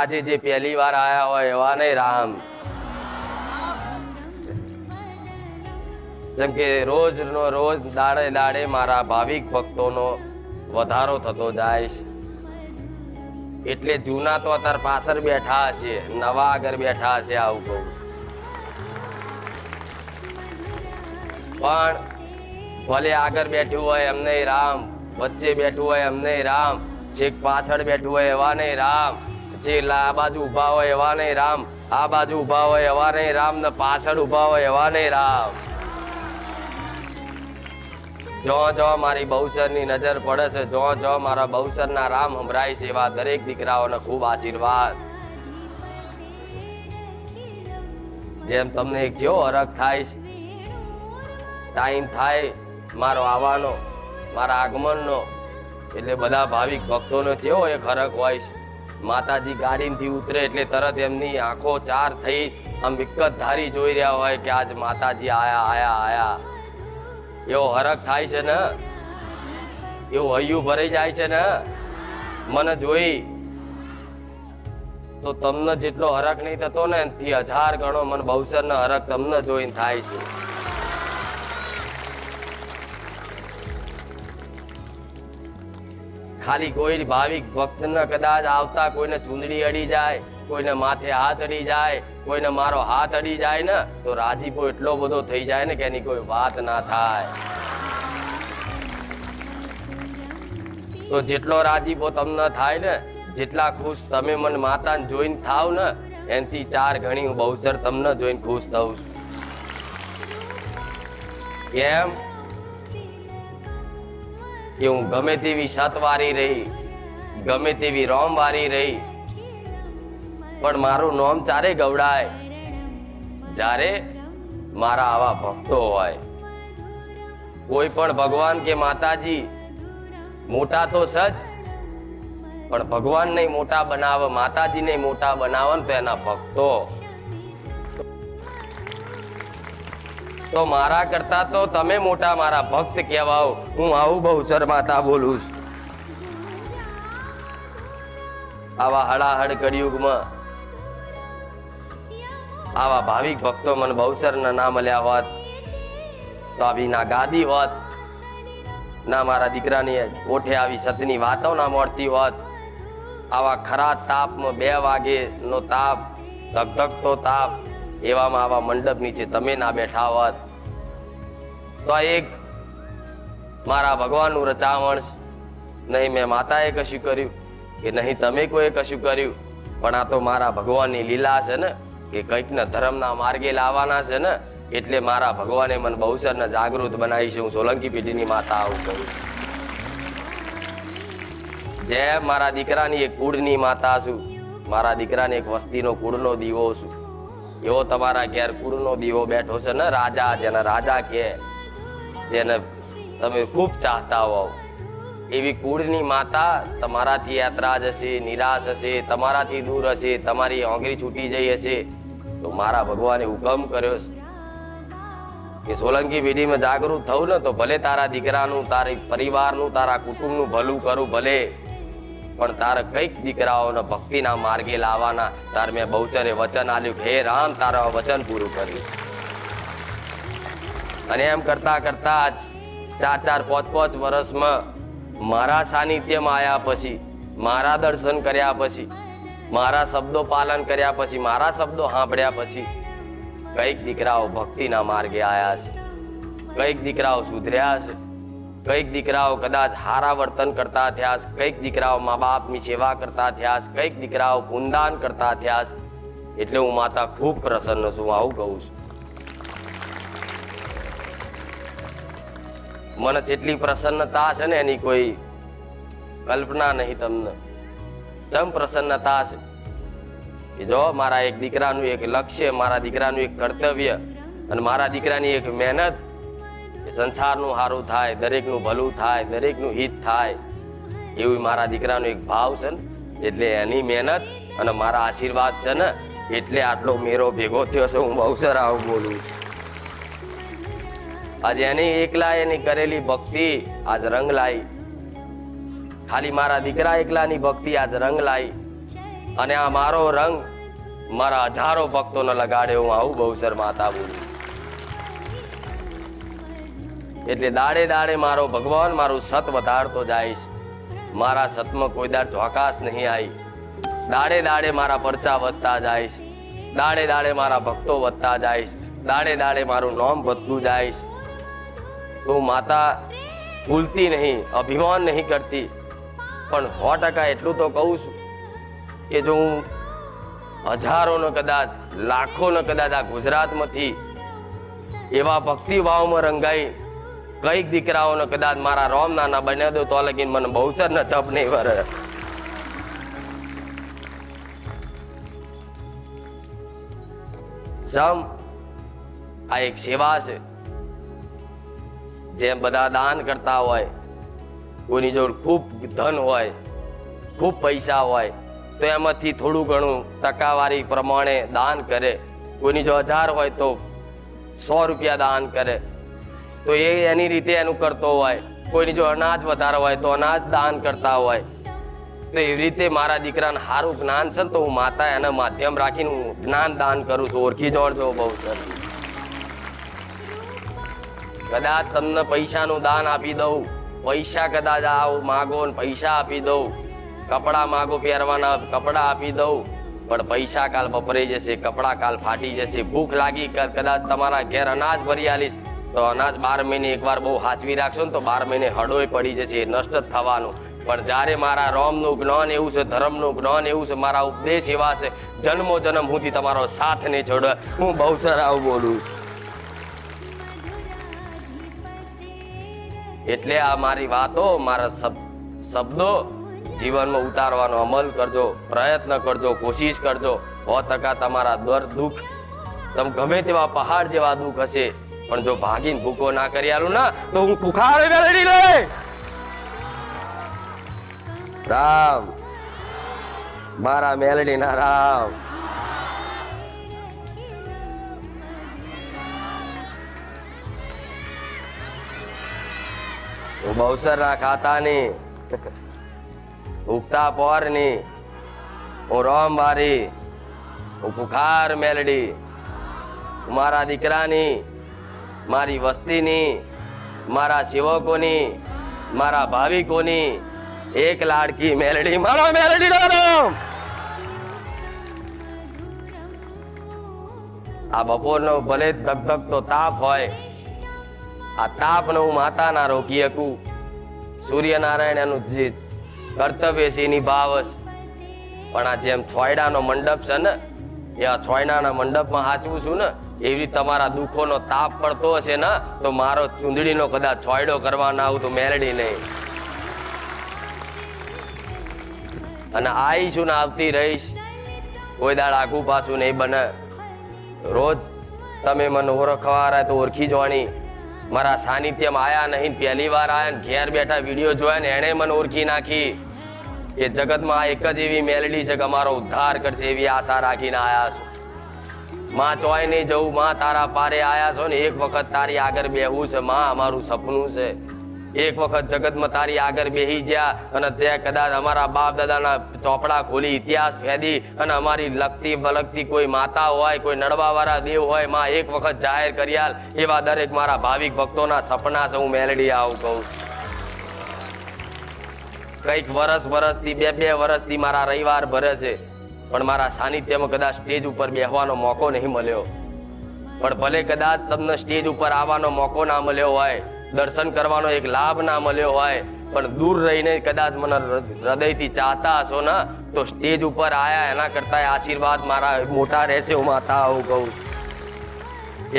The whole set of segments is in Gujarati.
આજે જે પહેલી વાર આયા હોય એવા નહીં રામ. જેમ કે રોજ નો રોજ દાડે દાડે મારા ભાવિક ભક્તોનો વધારો થતો જાય છે. એટલે જૂના તો અત્યારે પાછળ બેઠા હશે નવા આગળ બેઠા હશે આવું કહું. પણ ભલે આગળ બેઠું હોય એમને રામ, વચ્ચે બેઠું હોય એમને રામ, છેક પાછળ બેઠું હોય એવા નહીં રામ. જે લા- આ બાજુ ઊભા હોય એવા નહીં રામ. આ બાજુ ઊભા હોય એવા નહીં રામ. ને પાછળ ઊભા હોય એવા નહીં રામ. જો જો, મારી બહુસરની નજર પડે છે. જો જો, મારા બહુસરના રામ હમરાય છે એવા દરેક દીકરાઓને ખૂબ આશીર્વાદ. જેમ તમને એક જેવો અરગ થાય ટાઈમ થાય મારો આવવાનો, મારા આગમનનો, એટલે બધા ભાવિક ભક્તોનો જેવો એક અરગ હોય છે. માતાજી ગાડીમાંથી ઉતરે એટલે તરત એમની આંખો ચાર થઈ આમ વિકત ધારી જોઈ રહ્યા હોય કે આજ માતાજી આયા આયા આયા. એવો હરખ થાય છે ને? એવું હૈયું ભરાઈ જાય છે ને? મને જોઈ. તો તમને જેટલો હરખ નહીં થતો ને, એનાથી હજાર ગણો મને બહુસરનો હરખ તમને જોઈને થાય છે. ખાલી કોઈ ભાવિક ભક્તને કદાચ આવતા કોઈને ચૂંદડી અડી જાય, કોઈને માથે હાથ અડી જાય, કોઈને મારો હાથ અડી જાય ને, તો રાજીપો એટલો બધો થઈ જાય ને કે એની કોઈ વાત ના થાય. તો જેટલો રાજીપો તમને થાય ને, જેટલા ખુશ તમે મને માતાને જોઈને થાવ ને, એનાથી ચાર ઘણી હું બહુચર તમને જોઈને ખુશ થઉં છું. કેમ? કે હું ગમે તેવી સતવારી રહી, ગમે તેવી રોમ વારી રહી. પણ મારું નોમ ચારે ગવડાય. જ્યારે મારા આવા ભક્તો હોય. કોઈ પણ ભગવાન કે માતાજી, મોટા તો સજ, પણ ભગવાન નહીં મોટા બનાવે માતાજી નહીં મોટા બનાવે તો એના ભક્તો. તો મારા કરતા તો તમે મોટા મારા ભક્ત કહેવાઓ. હું આવું બહુ શરમાતા બોલું છું. આવા હળાહળ કળિયુગમાં આવા ભાવિક ભક્તો મને બહુસરના ના મળ્યા હોત. તો આવી ના ગાદી હોત. ના મારા દીકરાની ઓઠે આવી સતની વાતો ના મળતી હોત. આવા ખરા તાપમાં બે વાગે નો તાપ, ધગધગતો તાપ. એવામાં આવા મંડપ નીચે તમે ના બેઠા હોત. તો આ એક મારા ભગવાનનું રચાવણ છે. નહીં મેં માતાએ કશું કર્યું, કે નહીં તમે કોઈ કશું કર્યું, પણ આ તો મારા ભગવાનની લીલા છે ને, કે કંઈક ને ધર્મના માર્ગે લાવવાના છે ને, એટલે મારા ભગવાને મને બહુસરને જાગૃત બનાવી છે. હું સોલંકી પેઢીની માતા આવું કહું જેમ મારા દીકરાની એક કુળની માતા છું, મારા દીકરાને એક વસ્તીનો કુળનો દીવો છું. એવો તમારા ઘેર કુળનો દીવો બેઠો છે ને, રાજા જેને રાજા કહે, જેને તમે ખૂબ ચાહતા હોવ, એવી કુળની માતા તમારાથી યાત્રાજ હશે, નિરાશ હશે, તમારાથી દૂર હશે, તમારી ઓંગળી છૂટી જઈ હશે. તો મારા ભગવાને હુકમ કર્યો છે કે સોલંકી પેઢીમાં જાગૃત થવું ને, તો ભલે તારા દીકરાનું, તારી પરિવારનું, તારા કુટુંબનું ભલું કરું, ભલે પણ તારે કંઈક દીકરાઓને ભક્તિના માર્ગે લાવવાના. તાર મેં બહુચરે વચન આલ્યું હે રામ, તારા વચન પૂરું કર્યું. અને એમ કરતા કરતા ચાર ચાર પાંચ પાંચ વર્ષમાં મારા સાનિધ્યમાં આવ્યા પછી, મારા દર્શન કર્યા પછી, મારા શબ્દો પાલન કર્યા પછી, મારા શબ્દો સાંભળ્યા પછી કંઈક દીકરાઓ ભક્તિના માર્ગે આવ્યા છે. કંઈક દીકરાઓ સુધર્યા છે. કંઈક દીકરાઓ કદાચ હારા વર્તન કરતા થયા કંઈક દીકરાઓ મા બાપની સેવા કરતા થયા કંઈક દીકરાઓ કુંદાન કરતા થયા એટલે હું માતા ખૂબ પ્રસન્ન છું આવું કહું છું. મને જેટલી પ્રસન્નતા છે ને, એની કોઈ કલ્પના નહીં તમને. ચમ પ્રસન્નતા છે? કે જો મારા એક દીકરાનું એક લક્ષ્ય, મારા દીકરાનું એક કર્તવ્ય અને મારા દીકરાની એક મહેનત સંસારનું સારું થાય, દરેકનું ભલું થાય, દરેકનું હિત થાય. એવું મારા દીકરાનો એક ભાવ છે ને, એટલે એની મહેનત અને મારા આશીર્વાદ છે ને, એટલે આટલો મેરો ભેગો થયો છે, હું બહુ આવું બોલું છું. આજે એની એકલા એની કરેલી ભક્તિ આજ રંગ લાવી ખાલી મારા દીકરા એકલાની ભક્તિ આજ રંગ લાવી અને આ મારો રંગ મારા હજારો ભક્તોને લગાડે હું આવું બહુસર માતા બોલું એટલે દાડે દાડે મારો ભગવાન મારું સત વધારતો છે. મારા સતમાં કોઈ દાડ ચોકાસ નહીં આવી. દાડે દાડે મારા પરચા વધતા છે. દાડે દાડે મારા ભક્તો વધતા છે. દાડે દાડે મારું નામ વધતું છે. તો માતા ભૂલતી નહીં, અભિમાન નહીં કરતી. પણ સો ટકા એટલું તો કહું છું કે જો હું હજારોનો કદાચ, લાખોનો કદાચ આ ગુજરાતમાંથી એવા ભક્તિભાવમાં રંગાઈ કંઈક દીકરાઓને કદાચ મારા રોમ નાના બન્યા દો, તો લગીન મને બહુચર ન જપ નહીં વરે. સમ, આ એક સેવા છે, જેમ બધા દાન કરતા હોય કોઈની જોડે ખૂબ ધન હોય, ખૂબ પૈસા હોય, તો એમાંથી થોડું ઘણું ટકાવારી પ્રમાણે દાન કરે. કોઈની જો હજાર હોય તો સો રૂપિયા દાન કરે. તો એ એની રીતે એનું કરતો હોય. કોઈની જો અનાજ વધારે હોય તો અનાજ દાન કરતા હોય. તો એવી રીતે મારા દીકરાને સારું જ્ઞાન છે ને તો હું માતા એના માધ્યમ રાખીને હું જ્ઞાન દાન કરું છું. ઓળખી જોડજો બહુ સર કદાચ તમને પૈસાનું દાન આપી દઉં. પૈસા કદાચ આવ માગો ને પૈસા આપી દઉં. કપડાં માગો પહેરવાના કપડાં આપી દઉં. પણ પૈસા કાલ વપરાઈ જશે, કપડાં કાલ ફાટી જશે. ભૂખ લાગી, કદાચ તમારા ઘેર અનાજ ભરી આલીશ. તો અનાજ બાર મહિને એકવાર બહુ હાચવી રાખશો ને તો બાર મહિને હડોય પડી જશે નષ્ટ જ થવાનું. પણ જ્યારે મારા રોમનું જ્ઞાન એવું છે, ધર્મનું જ્ઞાન એવું છે, મારા ઉપદેશ એવા છે જન્મો જન્મ હુંથી તમારો સાથ નહીં છોડે હું બહુ સર બોલું છું. એટલે આ મારી વાતો, મારા શબ્દો જીવનમાં ઉતારવાનો અમલ કરજો, પ્રયત્ન કરજો, કોશિશ કરજો. સો ટકા તમારા દર દુઃખ, તમે ગમે તેવા પહાડ જેવા દુઃખ હશે પણ જો ભાગીને ભૂકો ના કરી આલું ના, તો હું કુખાર વેલડી લે રામ. મારા મેલડી ના રામ. હું બહુસરના ખાતાની, ઉગતા પોરની, હું રોમવારી, હું પુખાર મેલડી મારા દીકરાની મારી વસ્તીની, મારા સેવકોની, મારા ભાવિકોની એક લાડકી મેલડી. મારો મેલડી આ બપોરનો ભલે ધકધકતો તાપ હોય, આ તાપનો હું માતાના રોકી શકું સૂર્યનારાયણ એનું જે કર્તવ્ય છે એની ભાવ પણ આ જેમ છોયડાનો મંડપ છે ને, એ આ છોયડાના મંડપમાં હાચવું છું ને એવી તમારા દુઃખોનો તાપ પડતો હશે ને, તો મારો ચૂંદડીનો કદાચ છોયડો કરવા ના આવું તો મેલડી નહીં. અને આવીશું ને, આવતી રહીશ. કોઈ દાડ આગું પાછું નહીં બને. રોજ તમે મને ઓળખવા તો ઓળખી જોવાની. મારા સાનિધ્યમાં આયા નહીં, પહેલી વાર આયા ને, ઘેર બેઠા વીડિયો જોયા ને, એણે મને ઓળખી નાખી. કે જગતમાં આ એક જ એવી મેલડી છે કે અમારો ઉદ્ધાર કરશે એવી આશા રાખીને આયા છો. માં ચોય નહીં જવું, માં તારા પારે આયા છો ને, એક વખત તારી આગળ બેહવું છે, માં અમારું સપનું છે. એક વખત જગતમાં તારી આગળ બેહી ગયા અને તે કદાચ અમારા બાપ દાદાના ચોપડા ખોલી ઇતિહાસ ફેદી અને અમારી લગતી બલગતી કોઈ માતા હોય, કોઈ નડવાવાળા દેવ હોય, માં એક વખત જાહેર કર્યાલ એવા દરેક મારા ભાવિક ભક્તોના સપના છે, હું મેલડી આવું કહું. કંઈક વરસ વરસથી, બે બે વરસથી મારા રવિવાર ભરે છે. પણ મારા સાનિધ્યમાં કદાચ સ્ટેજ ઉપર બેસવાનો મોકો નહીં મળ્યો. પણ ભલે કદાચ તમને સ્ટેજ ઉપર આવવાનો મોકો ના મળ્યો હોય, દર્શન કરવાનો એક લાભ ના મળ્યો હોય, પણ દૂર રહીને કદાચ મને હૃદયથી ચાહતા હશો ને, તો સ્ટેજ ઉપર આયા એના કરતા આશીર્વાદ મારા મોટા રહેશે હું માતા આવું કહું છું.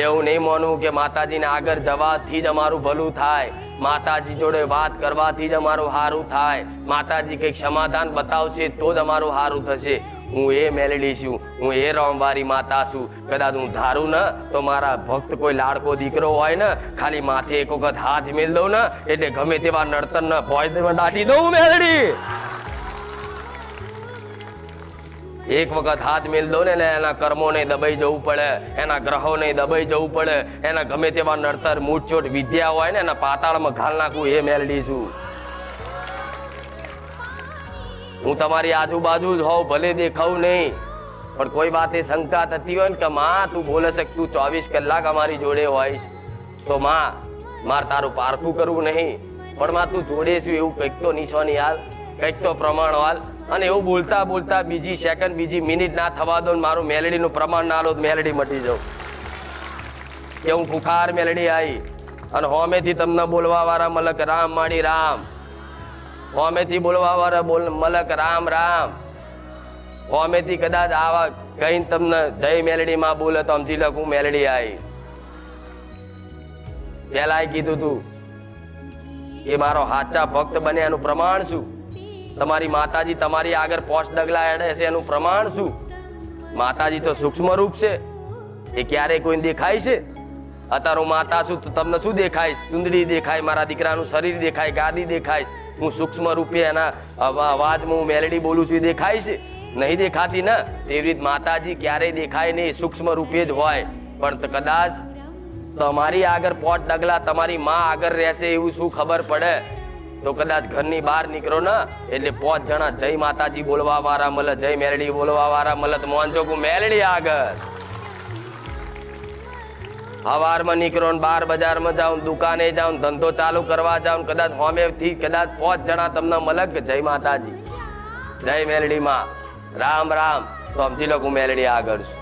એવું નહીં માનવું કે માતાજીને આગળ જવાથી જ અમારું ભલું થાય, માતાજી જોડે વાત કરવાથી જ અમારું સારું થાય, માતાજી કંઈક સમાધાન બતાવશે તો જ અમારું સારું થશે. હું એ મેલડી છું, હું એ રોમવારી માતા છું. કદાચ હું ધારું ને, તો મારા ભક્ત કોઈ લાડકો દીકરો હોય ને, ખાલી માથે એક વખત હાથ મેળ દઉં ને, એટલે ગમે તેવા નડતર ને ભોજ દાટી દઉં મેલડી. એક વખત હાથ મેલ દો ને એના કર્મોને દબાઈ જવું પડે, એના ગ્રહોને દબાઈ જવું પડે, એના ગમે તેવા નડતર મૂઠચોટ વિદ્યા હોય ને, એના પાતાળમાં ઘાલ નાખવું એ મેલડી છું. હું તમારી આજુબાજુ જ હોઉં, ભલે દેખાઉં નહીં. પણ કોઈ વાતે શંકા થતી હોય ને કે, માં, તું બોલે શક તું ચોવીસ કલાક અમારી જોડે હોઈશ. તો માં, માર તારું પારખું કરવું નહીં. પણ માં, તું જોડે છું એવું કંઈક તો નિશાની હાલ, કંઈક તો પ્રમાણ હાલ. અને એવું બોલતા બોલતા બીજી સેકન્ડ બીજી મિનિટ ના થવા દો ને મારું મેલેડીનું પ્રમાણ ના લો મેલેડી મટી જાઉં. કે હું ખુખાર મેલડી આવી અને હોમેથી તમને બોલવા વાળા મલક, રામ માણી રામ. હોમેથી બોલવા વાળા બોલ મલક, રામ રામ. હોમેથી કદાચ આવા કહીને તમને જય મેલડી માં બોલે તો સમજી લખું મેલડી આવી પેલા કીધું તું એ મારો હાચા ભક્ત બને એનું પ્રમાણ શું? તમારી માતાજી તમારી આગળ પોસ્ટ ડગલા એડે છે એનું પ્રમાણ શું? માતાજી તો સૂક્ષ્મ રૂપ છે. એ ક્યારેય કોઈ દેખાય છે? અત્યારે માતા તો તમને શું દેખાય? ચુંદડી દેખાય, મારા દીકરાનું શરીર દેખાય, ગાદી દેખાય. હું સૂક્ષ્મ રૂપે એના અવા- અવાજમાં હું મેલેડી બોલું છું એ દેખાય છે? નહીં દેખાતી ને? તેવી રીત માતાજી ક્યારેય દેખાય નહીં સૂક્ષ્મ રૂપે જ હોય. પણ કદાચ તમારી આગળ પોટ ડગલા, તમારી માં આગળ રહેશે એવું શું ખબર પડે? તો કદાચ ઘરની બહાર નીકળો ને? એટલે પોચ જણા જય માતાજી બોલવા વાળા મળે જય મેલડી બોલવા વાળા મળે તો મોનજો મેલડી આગળ. હવારમાં નીકળો ને બાર બજારમાં જાઉં દુકાને જાઉં ધંધો ચાલુ કરવા જાઉં કદાચ હોમેથી કદાચ પાંચ જણા તમને મલક જય માતાજી? જય મેલડી માં રામ રામ. તો સમજી લો હું મેલડી આગળ છું.